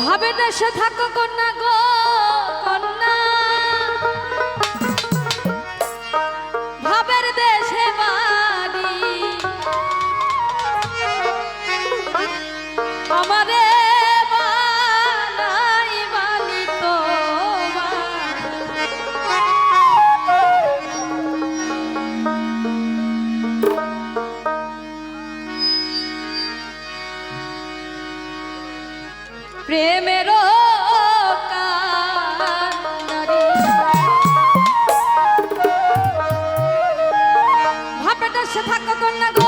ভাবে দেশে থাকো কন্যা গো। প্রেমের ভাবেটা সে থাকো কন্যা